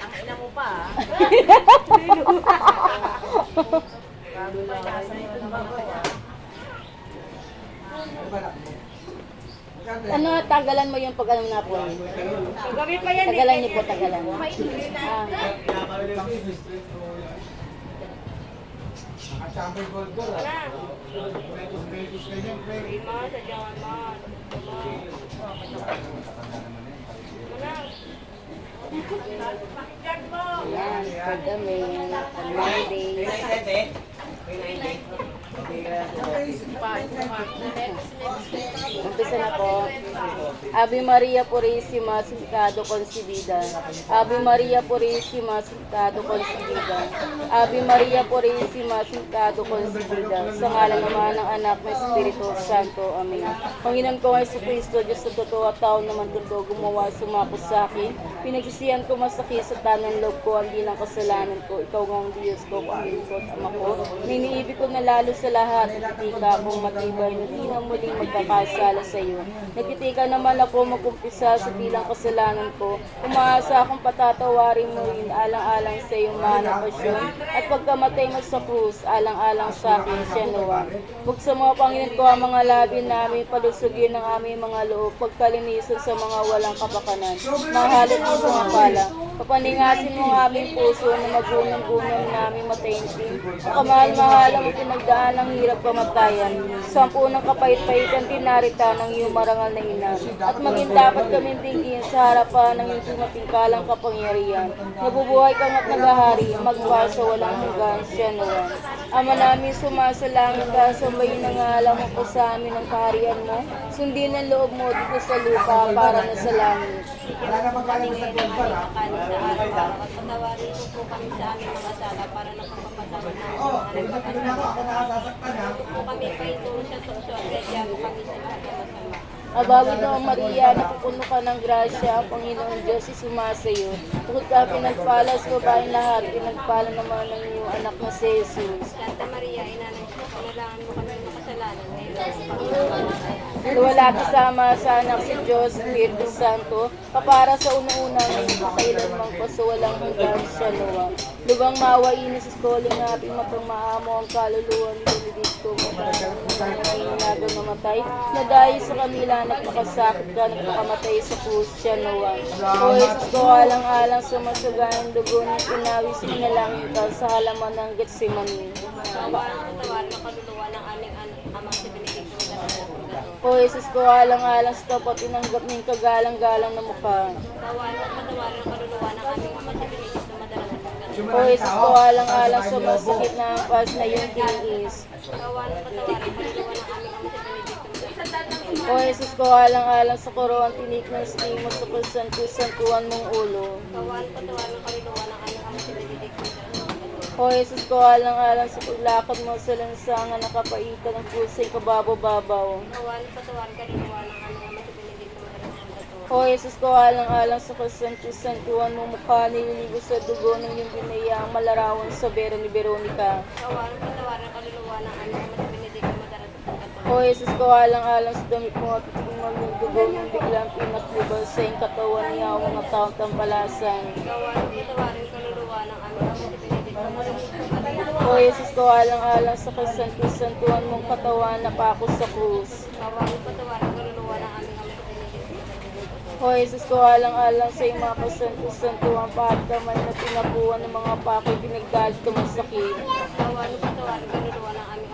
Ang ina mo pa. Ano, tagalan mo yung pag ano na po. Tagalan niyo po, tagalan. Ah, Naka-champion gold goal. Wala. Betis ganyan, pre. Prima, sadyangan mo. Wala. Pakinggan mo. yan, pag kami, pag Monday. Umpisa na po. Ave Maria Purísima, Sincado Concebida. Ave Maria Purísima, Sincado Concebida. Ave Maria Purísima, Sincado Concebida. Sa ngalan naman ng anak ng Espiritu Santo. Amen. Panginoon ko ay Kristo, Diyos sa totoo at tao naman totoo, gumawa sumapos sa akin. Pinagsisiyan ko masakit sa tanang loob ko, ang ng kasalanan ko. Ikaw ang Diyos ko, Panginoon ko at Ama ko. Niniibig ko na lalo sa lahat, nagtitika akong matibay, na di na muling magkakasala sa iyo. Nagtitika naman ako magkumpisa sa bilang kasalanan ko. Umaasa akong patatawarin mo rin, alang-alang sa iyong mana pasyon. At pagkamatay mo sa krus, alang-alang sa akin siya nawa. Buksan mo, Panginoon ko, ang mga labi namin, palusugin ang aming mga loob, pagkalinisan sa mga walang kapakanan. Mahalit mo sa mga pala. Papaningasin mo ang aming puso na magunang-gunang namin matainting. Kamahal-mahal mo pinagdaan ng hirap kamatayan. Sampu ng kapait-paitan tinarita ng iyong marangal na ina. At maging dapat kami tingin sa harapan ng iyong tumatingkalang kapangyarihan. Nabubuhay kang at naghahari, magmahal sa walang hanggan siya. Ama namin sumasalangit ka, sambayin ang alam mo po sa amin ang kaharian mo. Sundin ang loob mo dito sa lupa para na sa langit. Wala na magaling sa gold bar, ha? Sa patawarin mo po kami sa aming mga sala para nakapapatawad namin Oo, ang hindi mga na pinuna ko. Ako nakasasaktan, ha? po kami paituro sa tukso at kaya mo kami sa lahat ng masama. Abawi na Maria, napupuno ka ng grasya, ang Panginoon Diyos ay sumasayo. Bukod ka pinagpala sa babaeng lahat, pinagpala naman ng iyong anak na si Jesus. Santa Maria, ina ng Diyos, panalangin mo kami makasalanan ngayon sa Panginoon. Wala kasama sa anak si Diyos, Espiritu Santo, kapara sa una-una ngayon kailanman ko sa walang hanggan siya luwa. Lubang mawain sa skoling nga aping matang maamo ang kaluluwa ni Benedict ko mo na mamatay, na dahil sa kanila nagpakasakit ka, nagpakamatay sa krus siya nawa. O Jesus ko alang-alang sa masagayang dugo ng pinawis minalangin ka sa halaman ng Getsemani. Tawaran at tawarin ang kaluluwa ng aming an- amang si Benedicto na sa purgatorio. O Jesus ko alang-alang sa tapat tinanggap ng kagalang-galang na mukha. Tawaran at patawarin ang kaluluwa ng aming ama sa purgatorio. O Jesus ko alang-alang sa masakit na ampas na iyong tiniis. Tawaran at patawarin ang kaluluwa ng aming ama sa purgatorio. O Jesus ko alang-alang sa korowang tinik ng stima sa kasantusan mong ulo. Tawaran at patawarin ang kaluluwa ng aming ama O Jesus ko alang-alang sa paglakad mo sa lansangan nakapaitan ng pusay kababo-babaw. Tawaran at patawarin ang kaluluwa ng aming ama si Benedicto madala sa purgatorio. O Jesus ko alang-alang sa kasantusan mong mukha nililigo sa dugo ng iyong binayaang malarawan sa bero ni Veronica. At patawarin ang kaluluwa ng aming ama si Benedicto madala sa purgatorio. O Jesus ko alang-alang sa damit mo at tingnan ng dugo ng biglang pinaklubal sa iyong katawan niya ang mga taong tampalasan. At patawarin ang kaluluwa ng aming ama si Benedicto madala sa purgatorio. O Jesus ko alang-alang sa kasantusan mong katawan na pako sa krus. Tawaran at patawarin ang kaluluwa ng aming purgatorio. O Jesus ko alang-alang sa mga kasantusan pagkamay na tinabuhan ng mga pako'y pinagdahil ko masakit. Tawaran at patawarin kaluluwa ng aming.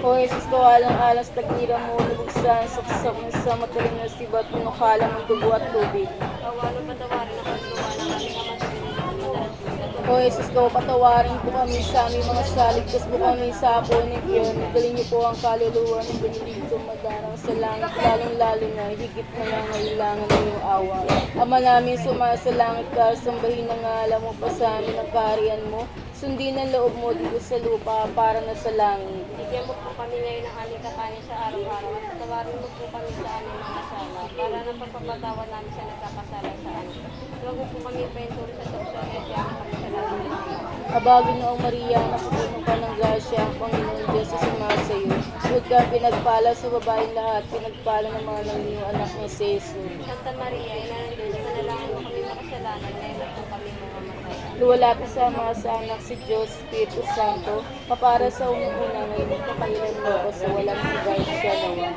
O Jesus ko alang-alang sa tagila mo lubugsan sa kasama sa matalim na sibat pinukala ng dugo at tubig. Tawaran at patawarin kaluluwa ng aming ama si Benedicto madala sa purgatorio. O Jesus ko, patawarin po kami sa aming mga saligtas po kami sa apo ni Piyon. Galing niyo po ang kaluluwa ng Benedicto madarang sa langit, lalong-lalo na higit na nga ngailangan ng iyong awa. Ama namin sumasalangit ka, sambahin ang ngalan mo pa sa amin ang kaharian mo. Sundin ang loob mo dito sa lupa para na sa langit. Bigyan mo po kami ngayon ng aming kakanin sa araw-araw at patawarin mo po kami sa aming mga sala para napagpapatawan namin sa nagkakasala sa amin. Huwag po kami paintulong sa tukso at yaman kami sa lalaki. Abagin noong Maria, napupuno ka ng grasya, ang Panginoon Diyos sa sumasa iyo. Huwag ka pinagpala sa babaeng lahat, pinagpala ng mga nang iyong anak na si Jesus. Santa Maria, ina ng Diyos, panalangin mo kami makasalanan ngayon at kami mamamatay. Luwalapit sa mga sa anak si Diyos, Espiritu Santo, kapara sa unang-una ngayon at kakailan mo ko sa walang hanggan siya nawa.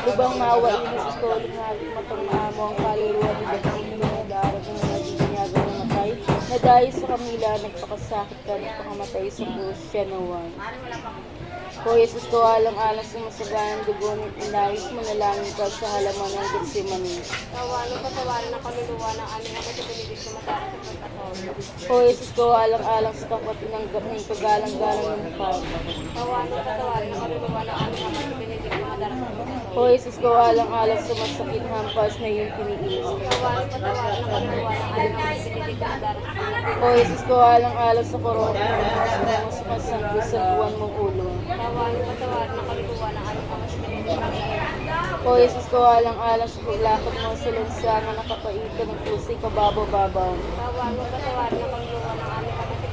Lubang maawa inis ko, lumagi matang maamo ang kaluluwa ni Diyos, mga darag ng mga matay, na dahil sa kamila, nagpakasakit ka, nagpakamatay sa krus siya nawa. O Jesus ko alang-alang sa masaganang dugo ng inayos mo na langit ka sa halaman ng Getsemani. Tawano patawarin ang kaluluwa ng aming ako sa Benedict na mataras sa pagkatawag. O Jesus ko alang-alang sa kapatinanggap ng kagalang-galang ng mukha. Tawano patawarin ang kaluluwa ng aming ako sa mataras sa pagkatawag. O Jesus ko alang-alang sa masakit hampas na iyong tiniis. Tawano patawarin ang kaluluwa ng aming ako sa Benedict na mataras sa pagkatawag. O Jesus ko alang-alang sa korona ng mga sumasanggo sa buwan mong ulo. Tawano patawarin ang kaluluwa ng aming ako sa Benedict na mataras O Jesus ko alang-alang sa paglakad mo sa lunsa na nakapaitan ng pusi kababaw-babaw. Tawano patawarin ang kaluluwa ng aming ako sa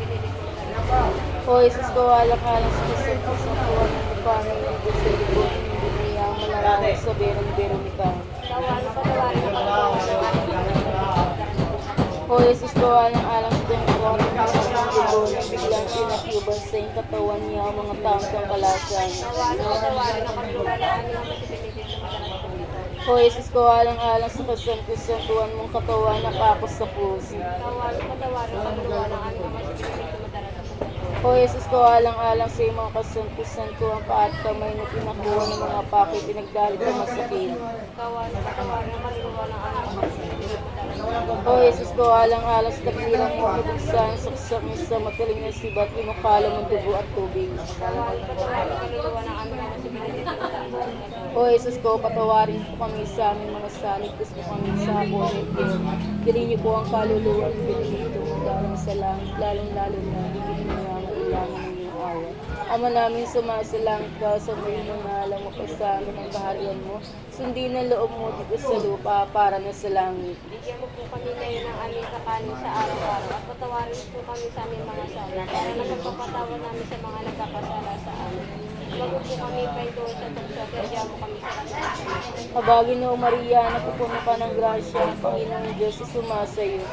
Jesus ko alang-alang sa buwan ng lupanin ng gusto libon hindi niya malarawan sa berong-berong ikaw. Tawano patawarin ang kaluluwa ng aming ako sa Benedict na mataras sa pagkatawag. O Jesus ko alang-alang sa tungkol ng mga dugo na pinakyuban sa iyong katawan niya mga taong kalasan. Tawano patawarin ang kaluluwa ng aming ako sa Benedict na mataras sa pagkatawag. O Jesus ko alang-alang sa kasantusan mong katawan na kapos sa puso. Tawano patawarin ang kaluluwa ng aming ako sa Benedict na mataras sa pagkatawag. O Jesus ko alang-alang sa iyong mga kasantusan ko ang paat kamay na pinakuha ng mga pako'y pinagdalit ng masakit. Tawano patawarin ang kaluluwa ng aming ako sa Benedict na mataras sa pagkatawag. O Jesus ko alang-alang sa taglilang mo kabugsan, saksak mo sa mataling na sibat, inukala mong dugo at tubig. Tawano patawarin ang kaluluwa ng aming ako sa Benedict na mataras sa pagkatawag. O Jesus ko, patawarin po kami sa aming mga salig, tapos po kami sa ng Diyos. Kiri niyo po ang kaluluwa ng Benedito, magalang sa langit, lalong-lalo na, higit mo nga mailangan ng iyong awa. Ama namin sumasalangit ka sa mga mga alam mo sa amin ang kaharian mo. Sundin ang loob mo dito sa lupa para na sa langit. Bigyan mo po kami ngayon ng aming kakanin sa araw-araw at patawarin po kami sa aming mga sala para napagpapatawad namin sa mga nagkakasala sa amin. Huwag mo po kami paintulong sa kaya mo kami sa kanila. Kabagin o Maria, napupuno ka ng grasya, ang Panginoong Diyos sa sumasa iyo.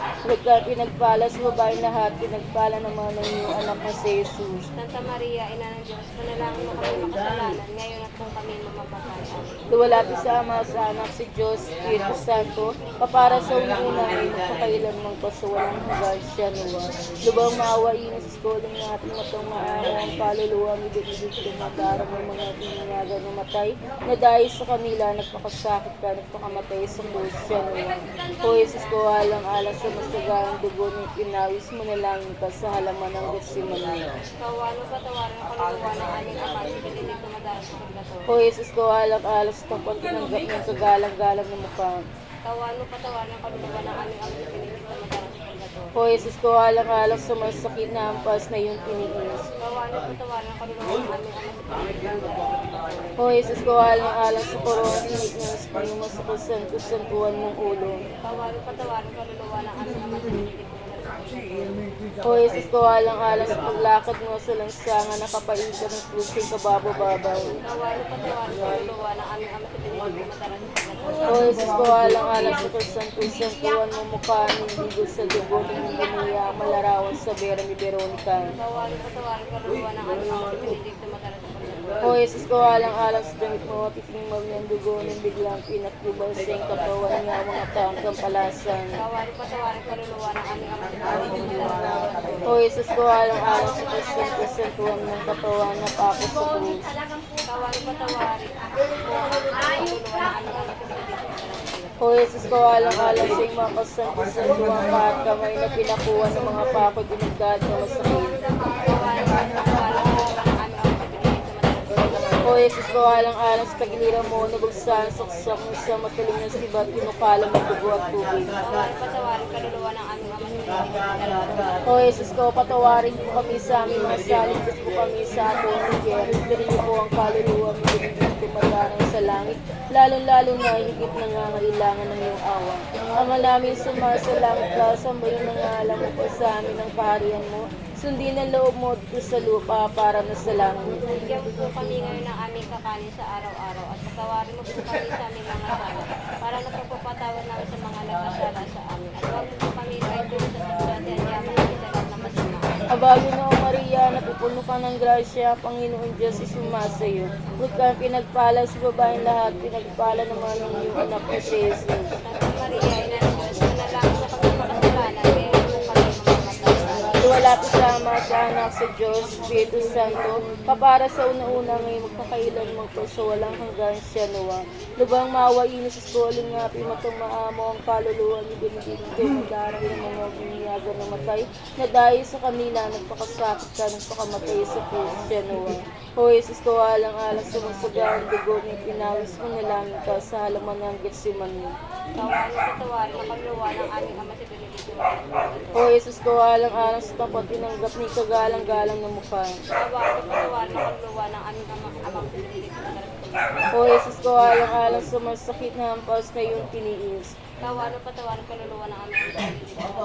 Ka pinagpala sa babae lahat, pinagpala naman ng iyong anak na si Jesus. Santa Maria, Ina ng Diyos, panalangin mo kami makasalanan ngayon at kung kami mamamatay. Luwalapit sa Ama, sa Anak, si Diyos, Espiritu Santo, kapara sa unang-una ngayon at kakailan mong kasawalang hanggan siya nawa. Lubang maawa inis sa skoling natin matang maawa ang kaluluwa ni Benedicto Madarang ng mga pinanyagan ng matay, na dahil sa kanila nagpakasakit ka, nagpakamatay sa krus siya nawa. O Jesus ko, alang-alang sa masagang dugo ni pinawis mo na lang ka sa halaman ng Getsemani. Kawano patawarin ang kaluluwa ng aming ama si Benedicto Madaras sa pagkatawad. O Jesus ko, alang-alang sa tapat tinanggap ng kagalang-galang ng mukha. Kawano patawarin ang kaluluwa ng aming ama si Benedicto Madaras sa pagkatawad. O Jesus ko, alang-alang sa masakit na ampas na iyong tiniis. Kawano patawarin ang kaluluwa ng aming ama si Benedicto Madaras sa pagkatawad. O Jesus ko, alang-alang sa korona, tinik ng Espiritu mo sa kasantusantuan mong ulo. Ang. O Jesus ko, alang-alang sa paglakad mo sa lansangan na kapaitan ng krusing kababababaw. Kawano patawarin ang kaluluwa ng aming ama sa pagkatawad. O Jesus ko, alang-alang sa kasantusantuan mong mukha ng ligo sa dugo ng Maria, malarawan sa Vera ni Veronica. Kawano patawarin ang kaluluwa ng aming ama si Benedicto Madaras sa ko, damit mo, titingmag ng dugo ng biglang pinakyubal sa iyong katawan niya mga taong kampalasan. Kawano patawarin ang kaluluwa ng aming Benedicto Madaras sa ko, alang-alang sa kasantusantuan ng katawan na pakos sa krus. Ng. O Jesus ko, alang-alang sa mga kasantusantuan kahit kamay na pinakuha ng mga pakot pinagdad na masakit. Ng. O Jesus ko alang-alang sa tagiliran mo, nabagsahan saksak mo sa matalim na sibat, pinukala mo dugo at tubig. Patawarin kaluluwa ng aming ama pinili. O Jesus ko, patawarin mo kami sa aming mga saligtas mo kami sa ato ng Jerry. Pirin niyo po ang kaluluwa mo tumadarang sa langit, lalong-lalo na higit nangangailangan ng iyong awa. Ama namin sumasalangit ka, sambayin ng alam mo pa sa amin ang kaharian mo. Sundin ang loob mo dito sa lupa para na sa langit. Bigyan po kami ngayon ng aming kakanin sa araw-araw at patawarin mo po kami sa aming mga sala para napagpapatawad namin sa mga nagkasala sa amin. At huwag Abagi na Maria, napupuno ka ng grasya, Panginoon Diyos is sumasayo. Huwag kang pinagpala sa babaeng lahat, pinagpala naman ng iyong anak na si Jesus. Maria, Ina ng Anak, sa Diyos, Espiritu Santo, kapara sa una-una ngayon magkakailan magpo sa walang hanggan siya nawa. Lubang maawa inis sa skoling nga, pimatong maamo ang kaluluwa ni Benedicto, madarang ng mga biniyaga na matay, na dahil sa kanila, nagpakasakit ka, nagpakamatay sa krus siya nawa. O Jesus ko, alang-alang sumasaga ang dugo ni pinawis mo na lang ka sa halaman ng Getsemani. Kawarin at patawarin ang kaluluwa ng aming ama sa Benedicto. O Jesus ko, alang-alang sa tapat tinanggap ni kagalang-galang na mukha. O Jesus ko, alang-alang sa masakit na hampas na iyong tiniis. Ang kaluluwa ng aming ama sa Benedicto.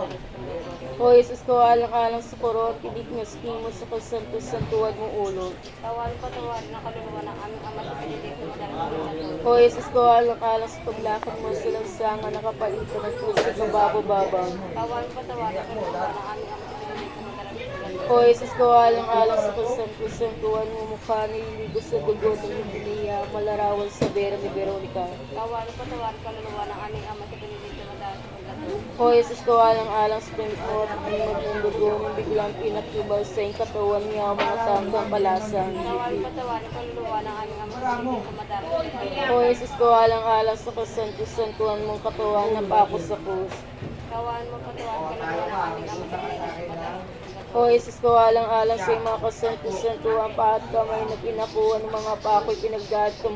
O Jesus ko, alang-alang sa koro at kidik na mo sa kasanto-santuan mong ulo. Kawarin at patawarin ang kaluluwa ng aming ama sa Benedicto. O Jesus ko, alang-alang sa paglakad mo sa lansangan nakapalitan ng puso sa babo-babaw. Kawarin at patawarin ang kaluluwa ng aming ama. O Jesus ko, alang-alang sa kasanto-santuan mo mukha nililigo sa dugo ng Biblia, malarawan sa Vera ni Veronica. Kawarin at patawarin ang kaluluwa ng aming ama sa Benedicto. O Jesus ko, alang-alang sa pinimag ng dugo ng biglang pinakibal sa iyong katawan niya ang mga tanggang palasan. Kaluluwa ng aming ama sa Benedicto. O Jesus ko, alang-alang sa kasanto-santuan mong katawan na pako sa krus. Kawarin mo patawarin ang kaluluwa ng aming ama. O Jesus ko, alang-alang sa iyong mga kasanto-santuan pa at kamay na pinakuha ng mga pako'y pinagdahad ko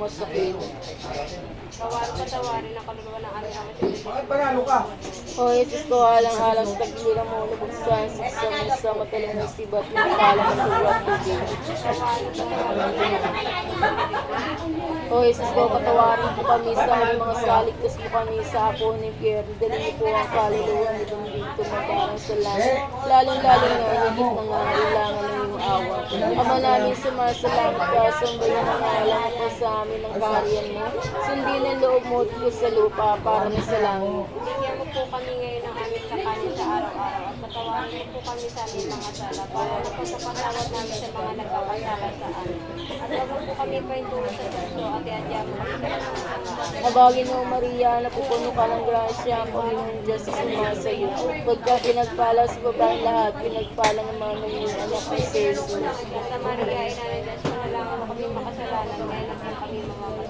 masakit. Kawarin patawarin ang kaluluwa ng aming ama sa. Bakit panalo ka? O Jesus ko, alang-alang sa tagiliran mo, nabuksan sa isang sa matalim na ng tuwa at tubig. Kawarin patawarin ang kaluluwa ng Benedicto. O Jesus ko, patawarin po kami sa aming mga saligtas po kami sa ako ni Pierre. Dali niyo po ang kaluluwa ni Benedicto magkarang sa langit. Lalong-lalo na higit na nga kailangan ng awa. Ama namin sumasalangit ka, sambayan ang alam po sa amin ang kaharian mo. Sundin ang loob mo dito sa lupa para na sa langit. Bigyan mo po kami ngayon ng aming kakanin sa araw-araw at patawarin mo po kami sa aming mga sala para napagpapatawad namin sa mga nagkakasala sa amin. At huwag po kami paintulong sa tukso at iadya mo kami sa mga masama. Abagin mo, Maria, napupuno ka ng grasya, ang Panginoon Diyos sa sa iyo. Pagka pinagpala sa babaeng lahat, pinagpala ng iyong anak ni Jesus. Santa Maria, Ina ng Diyos, manalangin mo kami makasalanan ngayon at kami mamamatay.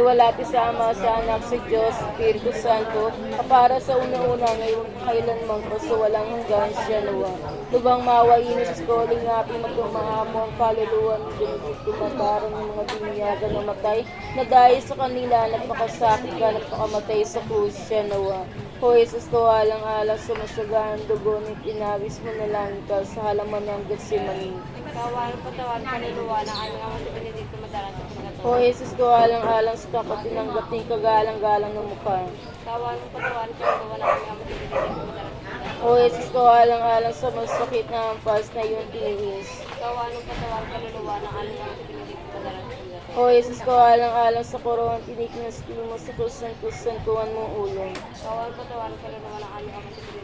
Amen. Luwalhati sa Ama, sa Anak, sa Diyos, Espiritu Santo, kapara sa una-una ngayon, kailanman ko sa walang hanggan siya nawa. Lubang mawain sa skoling nga, pimatumahamo ang kaluluwa ng mga binyaga na matay, na dahil sa kanila, nagpakasakit ka, nagpakamatay sa krus siya nawa. O Jesus ko, alang-alang sumasagaan dugo ni pinawis mo na lang ka sa halaman ng Getsemani. Kawarin patawarin kaluluwa ng aming ama O Jesus ko, alang-alang sa tapat tinanggap ni kagalang-galang ng mukha. Kawarin patawarin ng Benedicto madalas sa pagkatulog. O Jesus ko, alang-alang sa masakit na hampas na iyong tiniis. Kawarin patawarin kaluluwa ng aming ama sa Benedicto madalas sa pagkatulog. O Jesus ko, alang-alang sa koron, tiniknas mo sa kusantusan-tuan mong ulo. Kawarin patawarin ng aming ama sa Benedicto madalas sa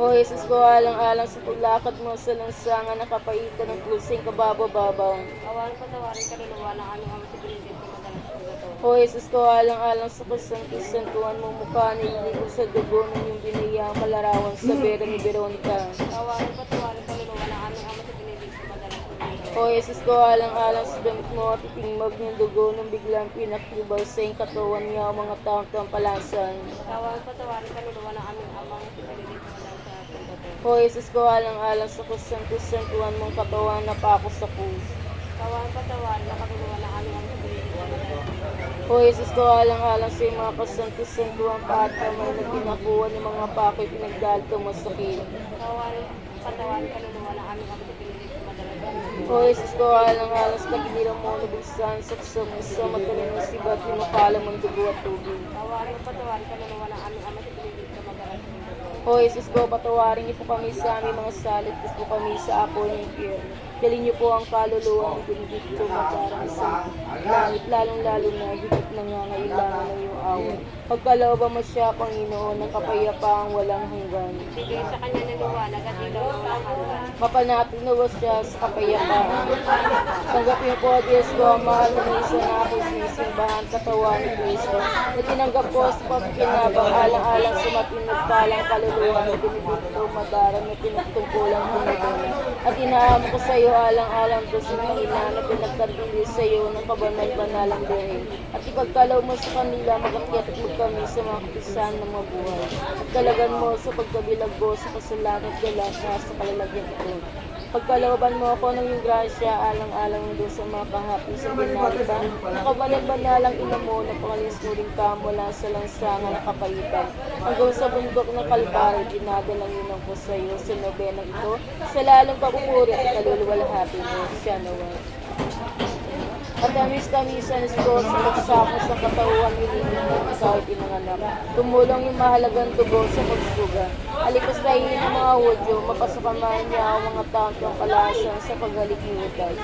O Jesus ko, alang-alang sa paglakad mo sa lansangan na kapaitan ng krusing kababo-babaw. Kawarin patawarin kaluluwa ng aming ama sa madalas sa pagkatulog. O Jesus ko, alang-alang sa kusantusan-tuan mong mukha nililigo sa dugo ng iyong binaya malarawan sa Vera ni Veronica. Kawarin patawarin kaluluwa ng aming ama sa madalas pagkatulog. O Jesus ko, alang-alang sa damit mo at itingmag ng dugo ng biglang pinakibal sa iyong katawan niya ang mga taong kampalasan. Kawarin patawarin kaluluwa ng aming ama sa Benedicto madalas sa pagkatulog. O Jesus ko, alang-alang sa kusantusantuan mong katawan na pako sa krus. Kawan patawarin na katulungan ng aming madala. O Jesus ko alang-alang sa mga kasantos-santuang patamay na pinakuha ng mga pako'y pinagdalto mo sa kilid. Kawan patawarin kaluluwa ng aming madala. O Jesus ko alang-alang sa tagiliran mo nabugsan sa kusang sa matalino sibat ni makala mong dugo at tubig. Kawan patawarin kaluluwa ng aming ama sa pinili ko madala. O Jesus ko, patawarin niyo po kami sa aming mga salit, tapos po kami sa apo ng impyerno. Dalhin niyo po ang kaluluwa ni Benedicto Matarang sa langit, lalong-lalo na higit na nga ngailangan ng iyong awa. Pagkalooban mo siya, Panginoon, ng kapayapaang walang hanggan. Bigay sa kanya ng liwanag at ilaw ng hanggan. Mapanatag na was siya sa kapayapaan. Tanggapin po, Diyos ko, ang mahal na isa na ako sinisimbahan katawan ni Kristo. Na tinanggap ko sa pagkinabang alang-alang sa matinag palang kaluluwa ni Benedicto Madarang na pinagtungkulang pinagana. At inaamo ko sa iyo alang-alang ko sa mga ina na pinagkarbili sa iyo ng kabanal-banalang buhay. At ipagkalaw mo sa kanila magakyat at magkami sa mga kapisan ng mga. At kalagan mo sa pagkabilag ko sa kasalanan at galasa sa kalalagyan ito. Pagkalooban mo ako ng iyong grasya, alang-alang doon sa mga kahapon sa binarita, nakabanal-banalang ina mo na rin ka mula sa lansangan ng kapaitan. Hanggang sa bundok ng Kalbaryo, dinadalang yun ko sa iyo sa nobenang ito, sa lalong pagpupuri at kaluluwalhati mo, siya nawa. At tamis-tamisan ko sa pagsako sa katawan ni Lili ng ikaw pinanganak. Tumulong yung mahalagang dugo sa pagsuga. Alipas tayo ng mga Hudyo, mapasakamahan niya ang mga taong kalasan sa paghalik ni Judas.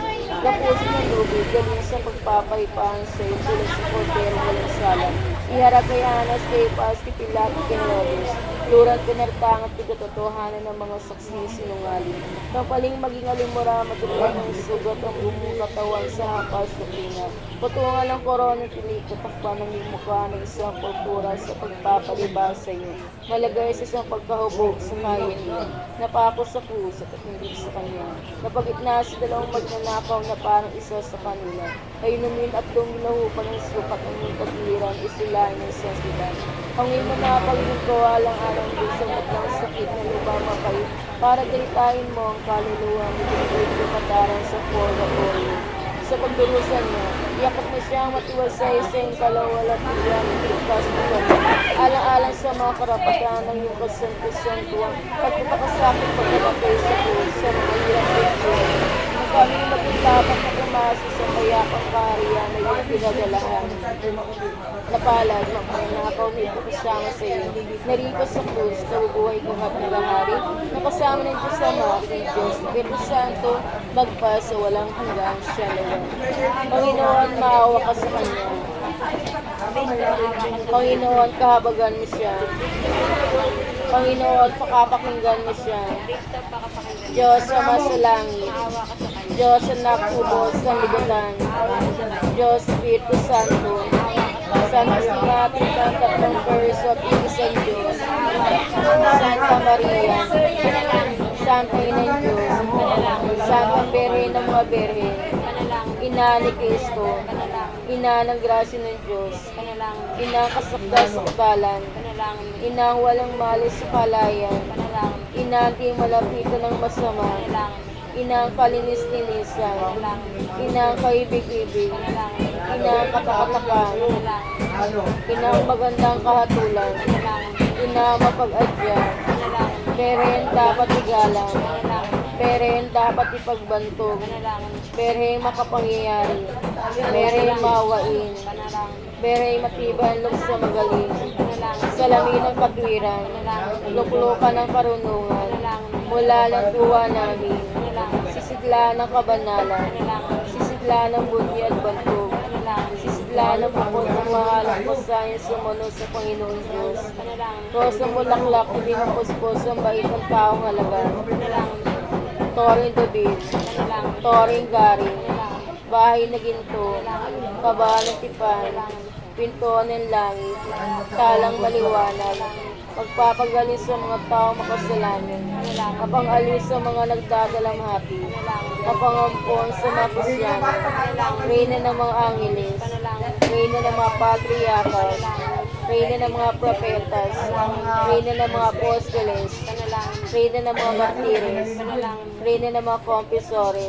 Kapusin ng lubid, galing sa pagpapaypaan sa iyo tulad sa kordero walang salang. Iharap kay Anas, kay Paz, kay Pilato, kay Herodes. Luran pinartang at pagkatotohanan ng mga saksi sinungaling. Kapaling maging alimura, matulungan ng sugat ang bumong katawan sa hapas na pinga. Patungan ng korona tinikot takpan ng mukha ng isang kultura sa pagpapalibas sa iyo. Malagay sa isang pagkahubog sa kaya niya. Napako sa krus at hindi sa kanya. Napagitna sa dalawang magnanakaw na parang isa sa kanila. Ay numin at dumilaho pa ng sukat ng iyong pagliran, isilayan ng sensibad. Ang iyong mga pagiging kawalang-alang din sa matlang sakit na lumamapay para daytayin mo ang kaluluwa ni Benedicto Mataran sa Purgatorio. Sa pagdurusan niya, yakap mo siyang matiwasay sa iyong kalawalat niya ng ligtas mo kami. Alang-alang sa mga karapatan ng iyong kasantusan-tuwang pagpapakasakit pagkamatay sa Diyos sa mga hirap. Nang kami maging tapat na pumasa sa mayapang kaharian na iyong pinagalahan. Napalad, magmanakaw na ito kasama sa iyo. Narito sa krus, kabubuhay kong hapagahari, nakasama ng Diyos Ama, kay Diyos, Espiritu Santo, magpa sa walang hanggang siya naman. Panginoon, maawa ka sa Kanya. Panginoon, kahabagan mo siya. Panginoon, pakapakinggan mo siya. Diyos, sa sa kanya. Diyos, anak kubos ng ligatan. Diyos, Espiritu Santo. Santos ng ating ang tatlong verso at isang Diyos. Santa Maria. Santa Ina Diyos. Santa Birhen ng mga. Panalangin. Ina ni Cristo. Ina ng grasya ng Diyos. Ina ang kasakda-sakdalan. Panalangin. Ina ang walang malis sa kalayan. Panalangin. Ina ang di malapitan ng masama. Panalangin. Ina ang kalinis-linisan. Panalangin. Ina ang kaibig-ibig. Panalangin. Ina ang katakatakan. Panalangin. Ano? Ina ang magandang kahatulan. Panalangin. Ina ang mapag-adya. Panalangin. Peren dapat igalang. Panalangin. Peren dapat ipagbantog. Panalangin. Peren makapangyayari. Peren mawain. Panalangin. Peren matibay ang sa magaling. Salamin ng katwiran. Luklukan ng karunungan. Mula ng tuwa namin. Sisidla ng kabanalan. Sisidla ng bunyi at bantog. Sisidla ng bukod ng mahalang pasayan sumuno sa Panginoon Diyos. Tos ng bulaklak, hindi mapuspos ang bait ng taong. Panalangin. Toring David. Toring Panalangin. bahay na ginto, kabalang tipan, pinto ng langit, talang maliwanag, pagpapagaling sa mga tao makasalanan, kapangalis sa mga nagdadalamhati, kapangampon sa mga Krisyano, reyna ng mga angeles, reyna ng mga patriarchas, reyna ng mga propetas, reyna ng mga apostoles, reyna ng mga martires, reyna ng mga confessores,